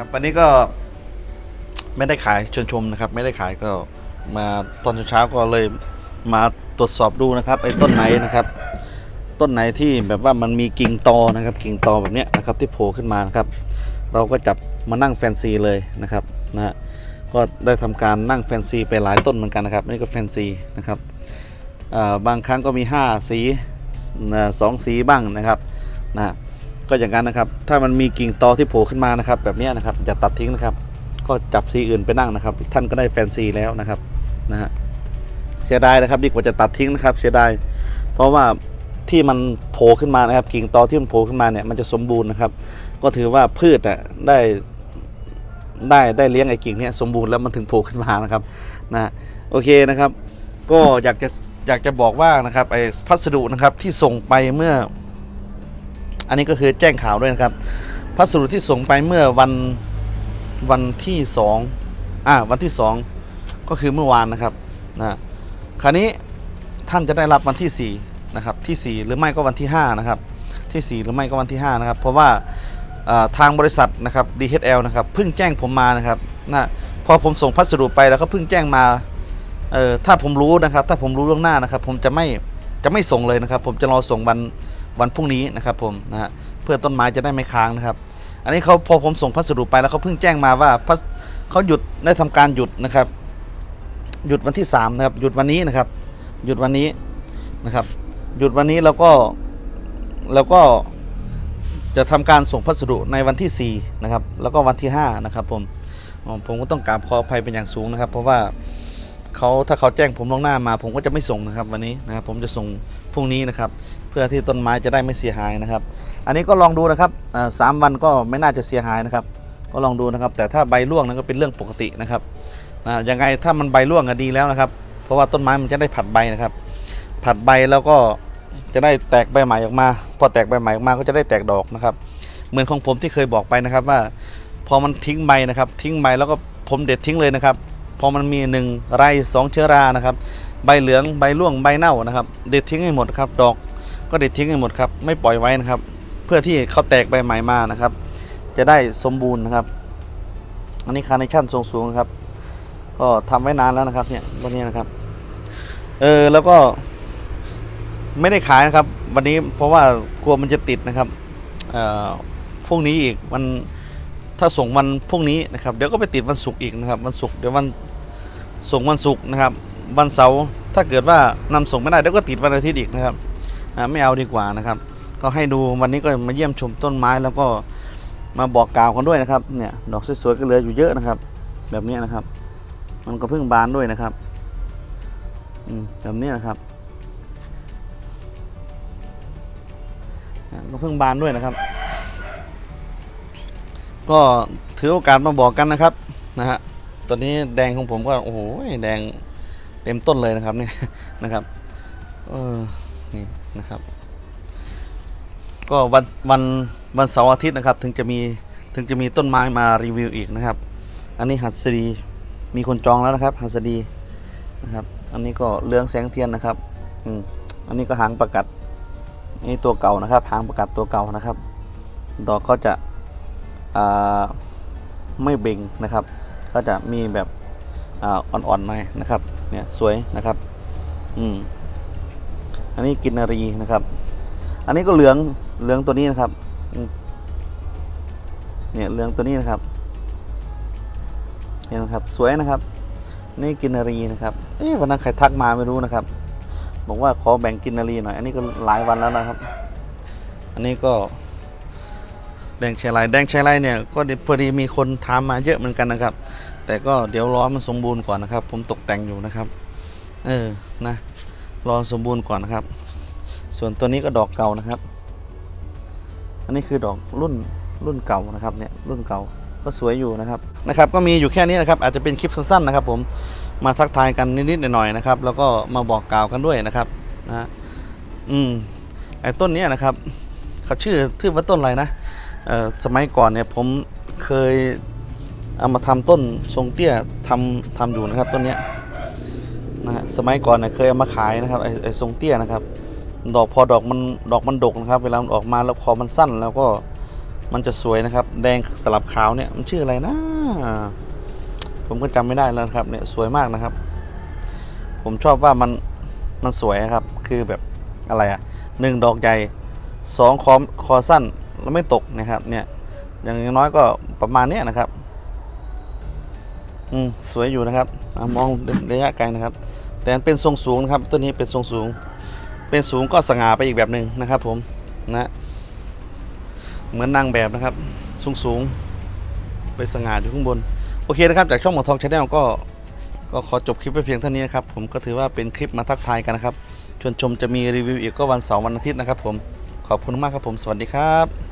ครับวันนี้ก็ไม่ได้ขายชวนชมนะครับ ไม่ได้ขายก็มาตอนเช้าก็เลยมาตรวจสอบดูนะครับไอ้ต้นไหนนะครับ ต้นไหนที่แบบว่ามันมีกิ่งตอนะครับ กิ่งตอแบบเนี้ยนะครับที่โผล่ขึ้นมานะครับ เราก็จับมานั่งแฟนซีเลยนะครับนะฮะก็ได้ทำการนั่งแฟนซีไปหลายต้นเหมือนกันนะครับนี่ก็แฟนซีนะครับบางครั้งก็มี 5 สีสองสีบ้างนะครับนะ ก็อย่างนั้นนะครับ ถ้ามันมีกิ่งตอที่โผล่ขึ้นมานะครับ แบบนี้นะครับอย่าตัดทิ้งนะครับ ก็จับสีอื่นไปนั่งนะครับ ท่านก็ได้แฟนซีแล้วนะครับนะฮะเสียดายนะครับ ดีกว่าจะตัดทิ้งนะครับ เสียดายเพราะว่าที่มันโผล่ขึ้นมานะครับ กิ่งตอที่มันโผล่ขึ้นมาเนี่ยมันจะสมบูรณ์นะครับ ก็ถือว่าพืชอะได้ได้ได้เลี้ยงไอ้กิ่งเนี้ยสมบูรณ์แล้วมันถึงโผล่ขึ้นมานะครับนะโอเคนะครับ ก็อยากจะอยากจะบอกว่านะครับไอ้พัสดุนะครับที่ส่งไปเมื่อ อันนี้ก็คือแจ้งข่าวด้วยนะครับ พัสดุที่ส่งไปเมื่อวันวันที่สองอ่าวันที่สองก็คือเมื่อวานนะครับนะคราวนี้ท่านจะได้รับวันที่สี่นะครับที่สี่หรือไม่ก็วันที่ห้านะครับ ที่ 4 หรือไม่ก็วันที่ 5 นะครับ เพราะว่าทางบริษัทนะครับ DHL นะครับเพิ่งแจ้งผมมานะครับนะพอผมส่งพัสดุไปแล้วก็เพิ่งแจ้งมาเออถ้าผมรู้นะครับ ถ้าผมรู้ล่วงหน้านะครับ ผมจะไม่จะไม่ส่งเลยนะครับ ผมจะรอส่งวัน วันพรุ่งนี้นะครับผมนะฮะเพื่อต้นไม้จะได้ไม่ค้างนะครับ อันนี้เขาพอผมส่งพัสดุไปแล้วเขาเพิ่งแจ้งมาว่าเขาหยุดได้ทำการหยุดนะครับ หยุดวันที่3นะครับหยุดวันนี้นะครับ หยุดวันนี้นะครับ หยุดวันนี้แล้วก็แล้วก็จะทำการส่งพัสดุในวันที่4นะครับแล้วก็วันที่5นะครับผมผมก็ต้องกราบขออภัยเป็นอย่างสูงนะครับ เพราะว่าเขาถ้าเขาแจ้งผมล่วงหน้ามา ผมก็จะไม่ส่งนะครับ วันนี้นะครับผมจะส่งพรุ่งนี้นะครับ พื่อที่ต้นไม้จะได้ไม่เสียหายนะครับ อันนี้ก็ลองดูนะครับสามวันก็ไม่น่าจะเสียหายนะครับ ก็ลองดูนะครับ แต่ถ้าใบร่วงนั้นก็เป็นเรื่องปกตินะครับนะยังไงถ้ามันใบร่วงก็ดีแล้วนะครับ เพราะว่าต้นไม้มันจะได้ผัดใบนะครับ ผัดใบแล้วก็จะได้แตกใบใหม่ออกมา พอแตกใบใหม่ออกมาก็จะได้แตกดอกนะครับ เหมือนของผมที่เคยบอกไปนะครับว่า พอมันทิ้งใบนะครับ ทิ้งใบแล้วก็ผมเด็ดทิ้งเลยนะครับ พอมันมีหนึ่งไรสองเชื้อรานะครับ ใบเหลืองใบร่วงใบเน่านะครับ เด็ดทิ้งให้หมดครับ ดอก ก็เด็ดทิ้งให้หมดครับ ไม่ปล่อยไว้นะครับ เพื่อที่เขาแตกใบใหม่มานะครับ จะได้สมบูรณ์นะครับ อันนี้คาร์เนชั่นทรงสูงครับ ก็ทำไว้นานแล้วนะครับเนี่ยต้นนี้นะครับ เออแล้วก็ไม่ได้ขายนะครับ วันนี้เพราะว่ากลัวมันจะติดนะครับเอ่อพรุ่งนี้อีกวันถ้าส่งวันพรุ่งนี้นะครับ เดี๋ยวก็ไปติดวันศุกร์อีกนะครับ วันศุกร์เดี๋ยววันส่งวันศุกร์นะครับ วันเสาร์ถ้าเกิดว่านำส่งไม่ได้เดี๋ยวก็ติดวันอาทิตย์อีกนะครับ ไม่เอาดีกว่านะครับ ก็ให้ดูวันนี้ก็มาเยี่ยมชมต้นไม้แล้วก็มาบอกกล่าวกันด้วยนะครับเนี่ยดอกสวยๆก็เหลืออยู่เยอะนะครับ แบบนี้นะครับ มันก็เพิ่งบานด้วยนะครับอืมแบบนี้นะครับก็เพิ่งบานด้วยนะครับ ก็ถือโอกาสมาบอกกันนะครับนะฮะตอนนี้แดงของผมก็โอ้โหแดงเต็มต้นเลยนะครับเนี่ยนะครับเออ นี่นะครับ ก็วันวันวันเสาร์อาทิตย์นะครับถึงจะมีถึงจะมีต้นไม้มารีวิวอีกนะครับ อันนี้หัสดีมีคนจองแล้วนะครับหัสดีนะครับ อันนี้ก็เรืองแสงเทียนนะครับอืมอันนี้ก็หางประกัดนี่ตัวเก่านะครับ หางประกัดตัวเก่านะครับ ดอกก็จะไม่เบ่งนะครับ ก็จะมีแบบอ่อนๆหน่อยนะครับ เนี่ยสวยนะครับ อืม อันนี้กินนารีนะครับ อันนี้ก็เหลืองเหลืองตัวนี้นะครับ เนี่ยเหลืองตัวนี้นะครับเห็นไหมครับสวยนะครับ นี่กินนารีนะครับเอ๊ะวันนั้นใครทักมาไม่รู้นะครับ บอกว่าขอแบ่งกินนารีหน่อย อันนี้ก็หลายวันแล้วนะครับ อันนี้ก็แดงแชลน์แดงแชลน์เนี่ยก็พอดีมีคนถามมาเยอะเหมือนกันนะครับ แต่ก็เดี๋ยวรอมันสมบูรณ์ก่อนนะครับ ผมตกแต่งอยู่นะครับ เออนะ รอสมบูรณ์ก่อนนะครับ ส่วนตัวนี้ก็ดอกเก่านะครับ อันนี้คือดอกรุ่นรุ่นเก่านะครับเนี่ยรุ่นเก่าก็สวยอยู่นะครับนะครับก็มีอยู่แค่นี้นะครับอาจจะเป็นคลิปสั้นๆนะครับ ผมมาทักทายกันนิดๆหน่อยๆนะครับ แล้วก็มาบอกกล่าวกันด้วยนะครับนะอืมไอ้ต้นนี้นะครับเขาชื่อชื่อว่าต้นอะไรนะเอ่อสมัยก่อนเนี่ยผมเคยเอามาทำต้นทรงเตี้ยทำทำอยู่นะครับต้นเนี้ย นะฮะสมัยก่อนเนี่ยเคยเอามาขายนะครับไอ้ไอ้ทรงเตี้ยนะครับ ดอกพอดอกมันดอกมันดกนะครับ เวลามันออกมาแล้วคอมันสั้นแล้วก็มันจะสวยนะครับ แดงสลับขาวเนี่ยมันชื่ออะไรนะ ผมก็จำไม่ได้แล้วครับเนี่ยสวยมากนะครับ ผมชอบว่ามันมันสวยนะครับ คือแบบอะไรอะหนึ่งดอกใหญ่สองคอคอสั้นแล้วไม่ตกนะครับ เนี่ย อย่างน้อยก็ประมาณเนี้ยนะครับ อืมสวยอยู่นะครับอมองระยะไกลนะครับ แต่มันเป็นทรงสูงนะครับต้นนี้เป็นทรงสูง เป็นสูงก็สง่าไปอีกแบบหนึ่งนะครับ ผมนะเหมือนนางแบบนะครับ สูงสูงไปสง่าอยู่ข้างบน โอเคนะครับ จากช่องหมอทองชาแนลก็ก็ขอจบคลิปไปเพียงเท่านี้นะครับ ผมก็ถือว่าเป็นคลิปมาทักทายกันนะครับชวนชมจะมีรีวิวอีกก็วันเสาร์วันอาทิตย์นะครับ ผมขอบคุณมากครับผมสวัสดีครับ